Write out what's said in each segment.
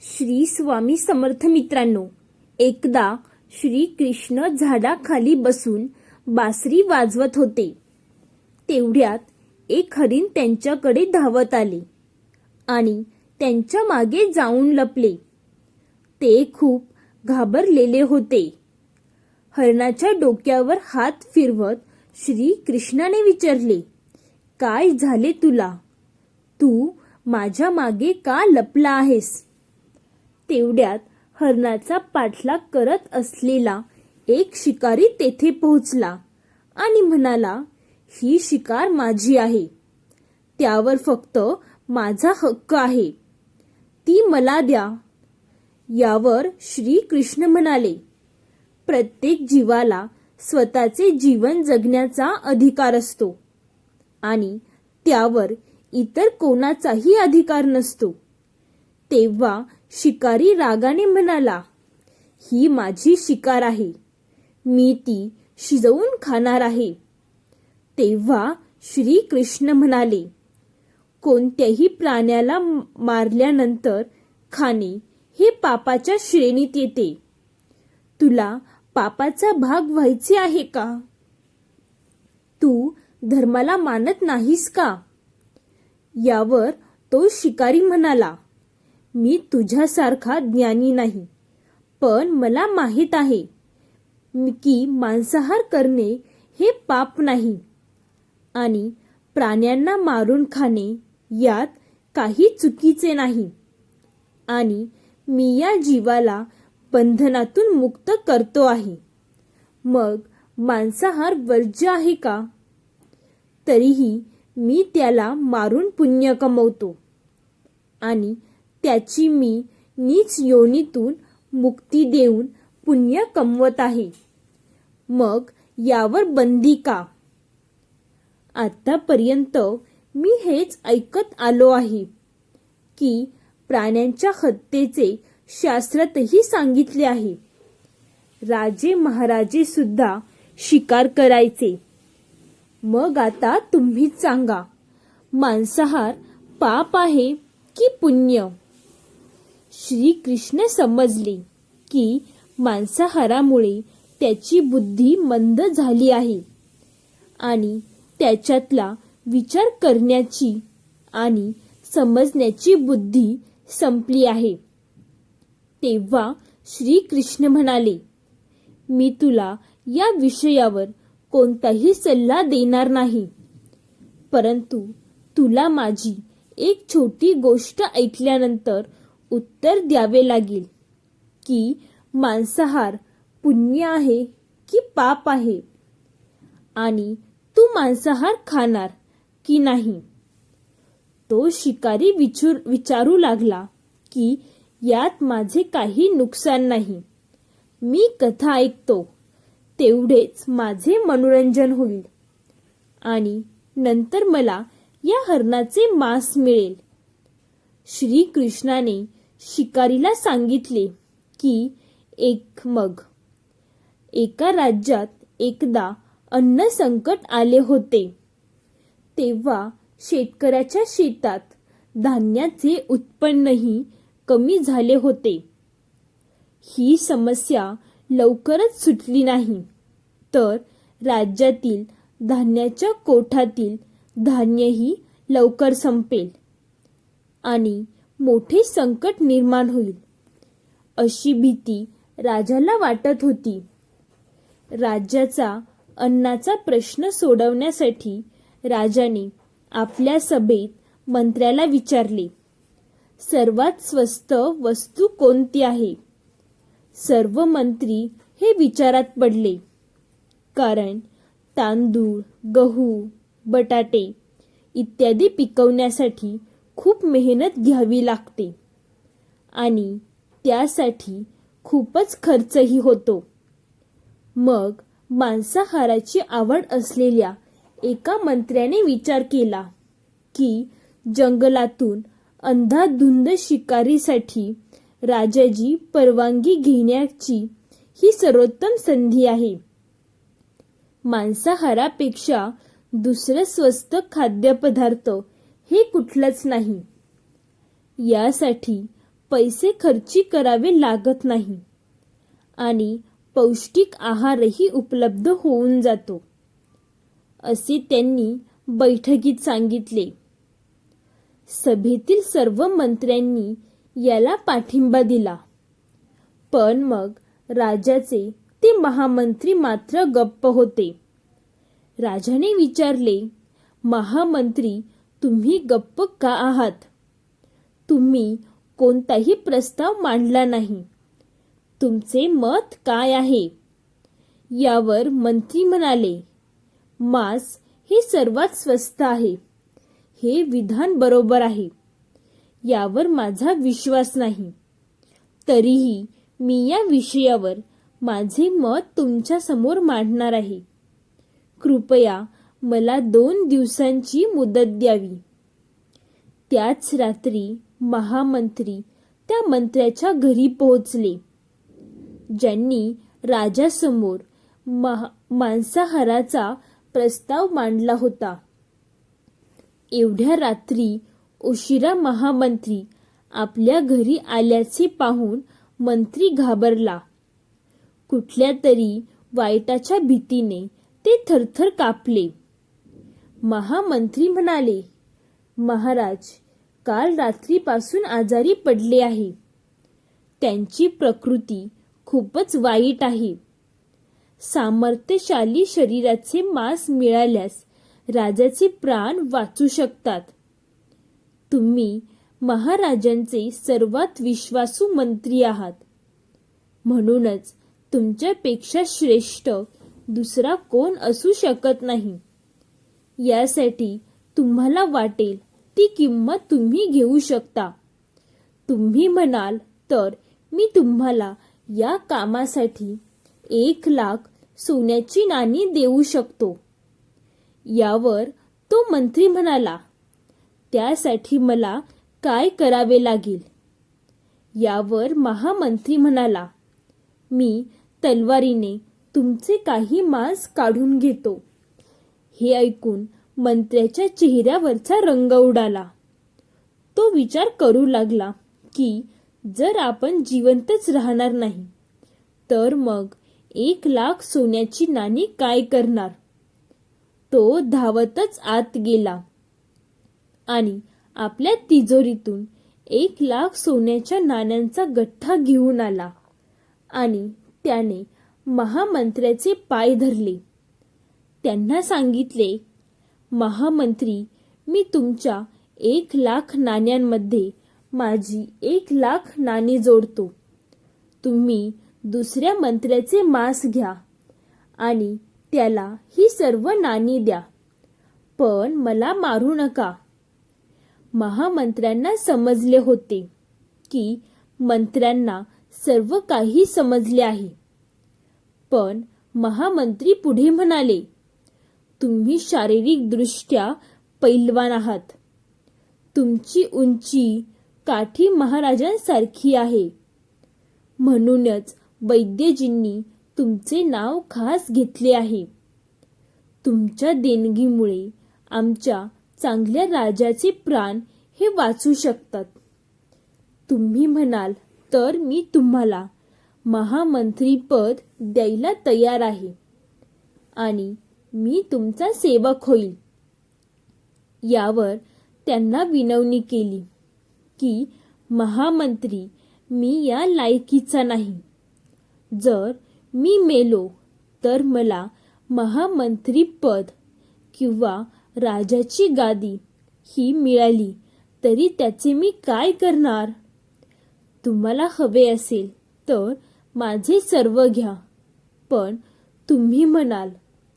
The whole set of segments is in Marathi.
श्री स्वामी समर्थ मित्रांनो एकदा श्री कृष्ण झाडाखाली बसून बासरी वाजवत होते. तेवढ्यात एक हरिण त्यांच्याकडे धावत आले आणि त्यांच्या मागे जाऊन लपले. ते खूप घाबरलेले होते. हरणाच्या डोक्यावर हात फिरवत श्री कृष्णाने विचारले काय झाले तुला? तू माझ्या मागे का लपला आहेस? तेवढ्यात हरणाचा पाठलाग करत असलेला एक शिकारी तेथे पोहोचला आणि म्हणाला ही शिकार माझी आहे. त्यावर फक्त माझा हक्क आहे. ती मला द्या. यावर श्री कृष्ण म्हणाले प्रत्येक जीवाला स्वतःचे जीवन जगण्याचा अधिकार असतो आणि त्यावर इतर कोणाचाही अधिकार नसतो. तेव्हा शिकारी रागाने म्हणाला ही माझी शिकार आहे. मी ती शिजवून खाणार आहे. तेव्हा श्री कृष्ण म्हणाले कोणत्याही प्राण्याला मारल्यानंतर खाणे हे पापाच्या श्रेणीत येते. तुला पापाचा भाग व्हायचे आहे का? तू धर्माला मानत नाहीस का? यावर तो शिकारी म्हणाला मी तुझ्यासारखा ज्ञानी नाही. पण मला माहीत आहे की मांसाहार करणे हे पाप नाही. आणि प्राण्यांना मारून खाणे यात काही चुकीचे नाही. आणि मी या जीवाला बंधनातून मुक्त करतो आहे. मग मांसाहार वर्ज्य आहे का? तरीही मी त्याला मारून पुण्य कमवतो. आणि त्याची मी नीच योनीतून मुक्ती देऊन पुण्य कमवत आहे. मग यावर बंदी का? आतापर्यंत मी हेच ऐकत आलो आहे की प्राण्यांच्या हत्येचे शास्त्रातही सांगितले आहे. राजे महाराजे सुद्धा शिकार करायचे. मग आता तुम्हीच सांगा मांसाहार पाप आहे की पुण्य? श्रीकृष्ण समजले की मांसाहारामुळे त्याची बुद्धी मंद झाली आहे आणि त्याच्यातला विचार करण्याची आणि समजण्याची बुद्धी संपली आहे. तेव्हा श्रीकृष्ण म्हणाले मी तुला या विषयावर कोणताही सल्ला देणार नाही. परंतु तुला माझी एक छोटी गोष्ट ऐकल्यानंतर उत्तर द्यावे लागेल की मांसाहार पुण्य आहे की पाप आहे? आणि तू मांसाहार खाणार की नाही? तो शिकारी विचार विचारू लागला की यात माझे काही नुकसान नाही. मी कथा ऐकतो. तेवढेच माझे मनोरंजन होईल. आणि नंतर मला या हरणाचे मांस मिळेल. श्रीकृष्णाने शिकारीला सांगितले की एक मग. एका राज्यात एकदा अन्न संकट आले होते. तेव्हा शेतकऱ्याच्या शेतात धान्याचे उत्पन्नही कमी झाले होते. ही समस्या लवकरच सुटली नाही. तर राज्यातील धान्याच्या कोठातील धान्यही लवकर संपेल आणि मोठे संकट निर्माण होईल. अशी भीती राजाला वाटत होती. राज्याचा अन्नाचा प्रश्न सोडवण्यासाठी राजाने आपल्या सभेत मंत्र्याला विचारले सर्वात स्वस्त वस्तू कोणती आहे? सर्व मंत्री हे विचारात पडले कारण तांदूळ गहू बटाटे इत्यादी पिकवण्यासाठी खूप मेहनत घ्यावी लागते. आणि त्यासाठी खूपच खर्चही होतो. मग मांसाहाराची आवड असलेल्या एका मंत्र्याने विचार केला की जंगलातून अंधाधुंद शिकारीसाठी राजाजी परवानगी घेण्याची ही सर्वोत्तम संधी आहे. मांसाहारापेक्षा दुसरं स्वस्त खाद्यपदार्थ हे कुठलंच नाही. यासाठी पैसे खर्ची करावे लागत नाही. आणि पौष्टिक आहारही उपलब्ध होऊन जातो. असे त्यांनी बैठकीत सांगितले. सभेतील सर्व मंत्र्यांनी याला पाठिंबा दिला. पण मग राजाचे ते महामंत्री मात्र गप्प होते. राजाने विचारले महामंत्री तुम्ही गप्प का आहात? तुम्ही कोणताही प्रस्ताव मांडला नाही. तुमचे मत काय आहे? यावर मंत्री म्हणाले मांस हे सर्वात स्वस्त आहे. हे विधान बरोबर आहे. यावर माझा विश्वास नाही. तरीही मी या विषयावर माझे मत तुमच्यासमोर मांडणार आहे. कृपया मला दोन दिवसांची मुदत द्यावी. त्याच रात्री महामंत्री त्या मंत्र्याच्या घरी पोहोचले. ज्यांनी राजासमोर महा मांसाहाराचा प्रस्ताव मांडला होता. एवढ्या रात्री उशिरा महामंत्री आपल्या घरी आल्याचे पाहून मंत्री घाबरला. कुठल्या तरी वाईटाच्या भीतीने ते थरथर कापले. महामंत्री म्हणाले महाराज काल रात्रीपासून आजारी पडले आहे. त्यांची प्रकृती खूपच वाईट आहे. सामर्थ्यशाली शरीराचे मांस मिळाल्यास राजाचे प्राण वाचू शकतात. तुम्ही महाराजांचे सर्वात विश्वासू मंत्री आहात. म्हणूनच तुमच्यापेक्षा श्रेष्ठ दुसरा कोण असू शकत नाही. यासाठी तुम्हाला वाटेल ती किंमत तुम्ही घेऊ शकता. तुम्ही म्हणाल तर मी तुम्हाला या कामासाठी एक लाख सोन्याची नाणी देऊ शकतो. यावर तो मंत्री म्हणाला त्यासाठी मला काय करावे लागेल? यावर महामंत्री म्हणाला मी तलवारीने तुमचे काही मांस काढून घेतो. हे ऐकून मंत्र्याच्या चेहऱ्यावरचा रंग उडाला. तो विचार करू लागला की जर आपण जिवंतच राहणार नाही तर मग एक लाख सोन्याची नाणी काय करणार? तो धावतच आत गेला आणि आपल्या तिजोरीतून एक लाख सोन्याच्या नाण्यांचा गठ्ठा घेऊन आला आणि त्याने महामंत्र्याचे पाय धरले. त्यांना सांगितले महामंत्री मी तुमच्या एक लाख नाण्यांमध्ये माझी एक लाख नाणी जोडतो. तुम्ही दुसऱ्या मंत्र्याचे मांस घ्या आणि त्याला ही सर्व नाणी द्या. पण मला मारू नका. महामंत्र्यांना समजले होते की मंत्र्यांना सर्व काही समजले आहे. पण महामंत्री पुढे म्हणाले तुम्ही शारीरिकदृष्ट्या पैलवान आहात. तुमची उंची काठी महाराजांसारखी आहे. म्हणूनच वैद्यजींनी तुमचे नाव खास घेतले आहे. तुमच्या देणगीमुळे आमच्या चांगल्या राजाचे प्राण हे वाचू शकतात. तुम्ही म्हणाल तर मी तुम्हाला महामंत्रीपद द्यायला तयार आहे. आणि मी तुमचा सेवक होईल. यावर त्यांना विनवणी केली की महामंत्री मी या लायकीचा नाही. जर मी मेलो तर मला महामंत्री पद किंवा राजाची गादी ही मिळाली तरी त्याचे मी काय करणार? तुम्हाला हवे असेल तर माझे सर्व घ्या. पण तुम्ही म्हणाल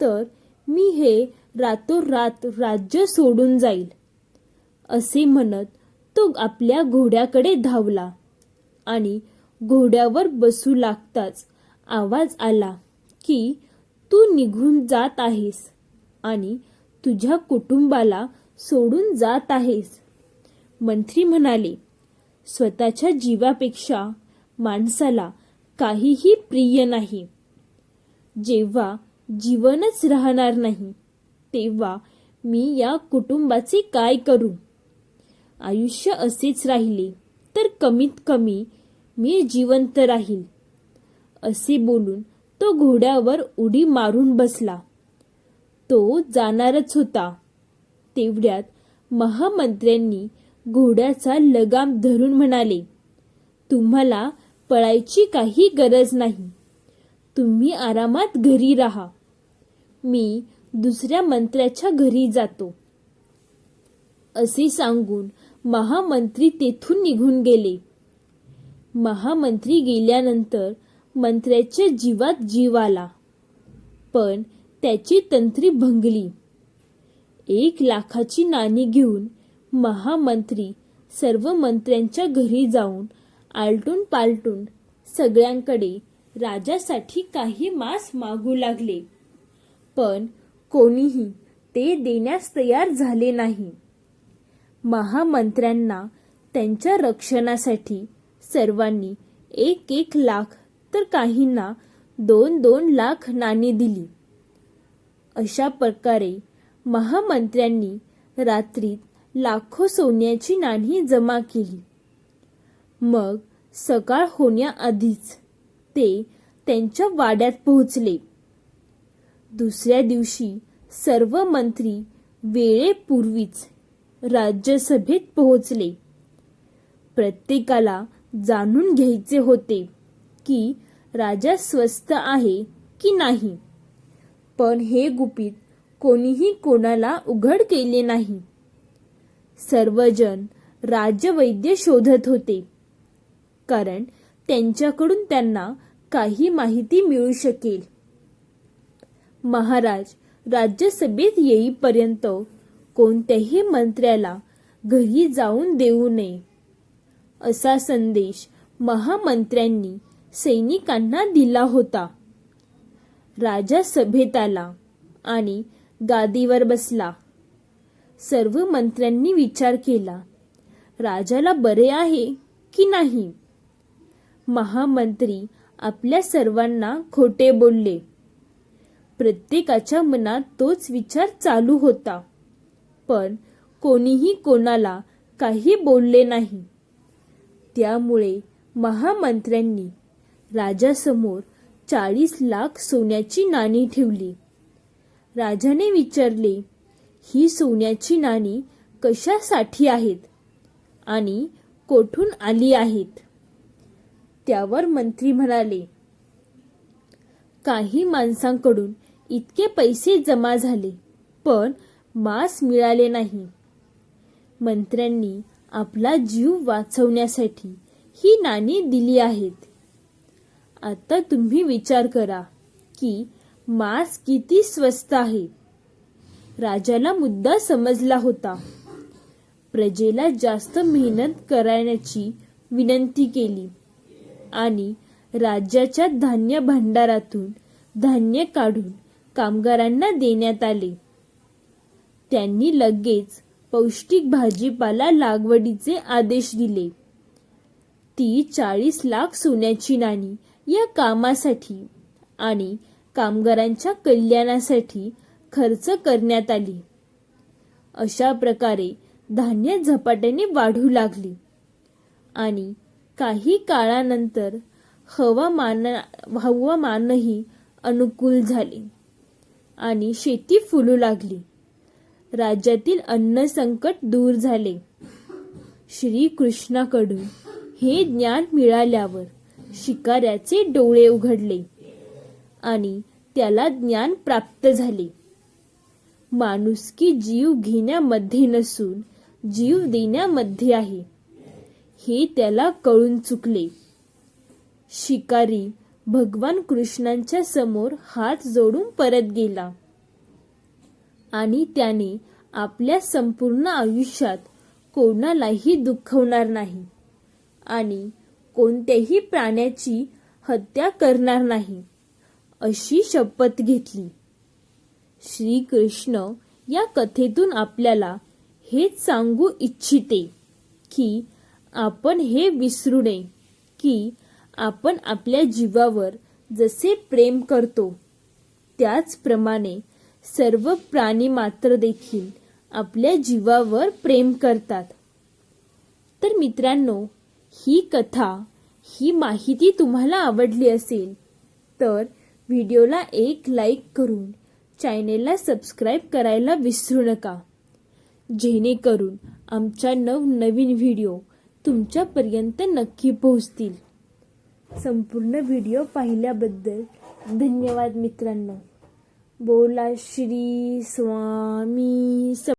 तर मी हे रातोरात राज्य सोडून जाईल असे म्हणत तो आपल्या घोड्याकडे धावला आणि घोड्यावर बसू लागताच आवाज आला की तू निघून जात आहेस आणि तुझ्या कुटुंबाला सोडून जात आहेस. मंत्री म्हणाले स्वतःच्या जीवापेक्षा माणसाला काहीही प्रिय नाही. जेव्हा जीवनच राहणार नाही. तेव्हा मी या कुटुंबाचे काय करू? आयुष्य असेच राहिले तर कमीत कमी मी जिवंत राहील. असे बोलून तो घोड्यावर उडी मारून बसला. तो जाणारच होता. तेवढ्यात महामंत्र्यांनी घोड्याचा लगाम धरून म्हणाले तुम्हाला पळायची काही गरज नाही. तुम्ही आरामात घरी राहा. मी दुसऱ्या मंत्र्याच्या घरी जातो. असे सांगून महामंत्री तेथून निघून गेले. महामंत्री गेल्यानंतर मंत्र्याच्या जीवात जीव आला. पण त्याची तंत्री भंगली. एक लाखाची नाणी घेऊन महामंत्री सर्व मंत्र्यांच्या घरी जाऊन आलटून पालटून सगळ्यांकडे राजासाठी काही मांस मागू लागले. पण कोणीही ते देण्यास तयार झाले नाही. महामंत्र्यांना त्यांच्या रक्षणासाठी सर्वांनी एक एक लाख तर काहींना दोन दोन लाख नाणी दिली. अशा प्रकारे महामंत्र्यांनी रात्रीत लाखो सोन्याची नाणी जमा केली. मग सकाळ होण्याआधीच ते त्यांच्या वाड्यात पोहोचले. दुसऱ्या दिवशी सर्व मंत्री वेळेपूर्वीच राज्यसभेत पोहोचले. प्रत्येकाला जाणून घ्यायचे होते की राजा स्वस्त आहे की नाही. पण हे गुपित कोणीही कोणाला उघड केले नाही. सर्वजण राजवैद्य शोधत होते. कारण त्यांच्याकडून त्यांना काही माहिती मिळू शकेल. महाराज राज्यसभेत येईपर्यंत कोणत्याही मंत्र्याला घरी जाऊन देऊ नये. असा संदेश महामंत्र्यांनी सैनिकांना दिला होता. राजा सभेत आला आणि गादीवर बसला. सर्व मंत्र्यांनी विचार केला राजाला बरे आहे की नाही? महामंत्री आपल्या सर्वांना खोटे बोलले. प्रत्येकाच्या मनात तोच विचार चालू होता. पण कोणीही कोणाला काही बोलले नाही. त्यामुळे महामंत्र्यांनी राजासमोर चाळीस लाख सोन्याची नाणी ठेवली. राजाने विचारले ही सोन्याची नाणी कशासाठी आहेत आणि कोठून आली आहेत? त्यावर मंत्री म्हणाले काही माणसांकडून इतके पैसे जमा झाले पण मांस मिळाले नाही. मंत्र्यांनी आपला जीव वाचवण्यासाठी ही नाणी दिली आहेत. आता तुम्ही विचार करा की मांस किती स्वस्त आहे. राजाला मुद्दा समजला होता. प्रजेला जास्त मेहनत करण्याची विनंती केली आणि राज्याच्या धान्य भांडारातून धान्य काढून कामगारांना देण्यात आले. त्यांनी लगेच पौष्टिक भाजीपाला लागवडीचे आदेश दिले. ती चाळीस लाख सोन्याची नाणी या कामासाठी आणि कामगारांच्या कल्याणासाठी खर्च करण्यात आली. अशा प्रकारे धान्य झपाट्याने वाढू लागली. आणि काही काळानंतर हवामान हवामानही अनुकूल झाले. आणि शेती फुलू लागली. राज्यातील अन्न संकट दूर झाले. श्रीकृष्णाकडून हे ज्ञान मिळाल्यावर शिकाऱ्याचे डोळे उघडले आणि त्याला ज्ञान प्राप्त झाले. माणुसकी जीव घेण्यामध्ये नसून जीव देण्यामध्ये आहे. हे त्याला कळून चुकले. शिकारी भगवान कृष्णांच्या समोर हात जोडून परत गेला. आणि त्याने आपल्या संपूर्ण आयुष्यात कोणालाही दुखवणार नाही आणि कोणत्याही प्राण्याची हत्या करणार नाही अशी शपथ घेतली. श्रीकृष्ण या कथेतून आपल्याला हेच सांगू इच्छिते की आपण हे विसरू नये की आपण आपल्या जीवावर जसे प्रेम करतो त्याचप्रमाणे सर्व प्राणी मात्र देखील आपल्या जीवावर प्रेम करतात. तर मित्रांनो ही कथा ही माहिती तुम्हाला आवडली असेल तर व्हिडिओला एक लाईक करून चॅनेलला सबस्क्राईब करायला विसरू नका. जेणेकरून आमच्या नवनवीन व्हिडिओ तुमच्यापर्यंत नक्की पोहोचतील. संपूर्ण व्हिडिओ पाहिल्याबद्दल धन्यवाद मित्रांनो. बोला श्री स्वामी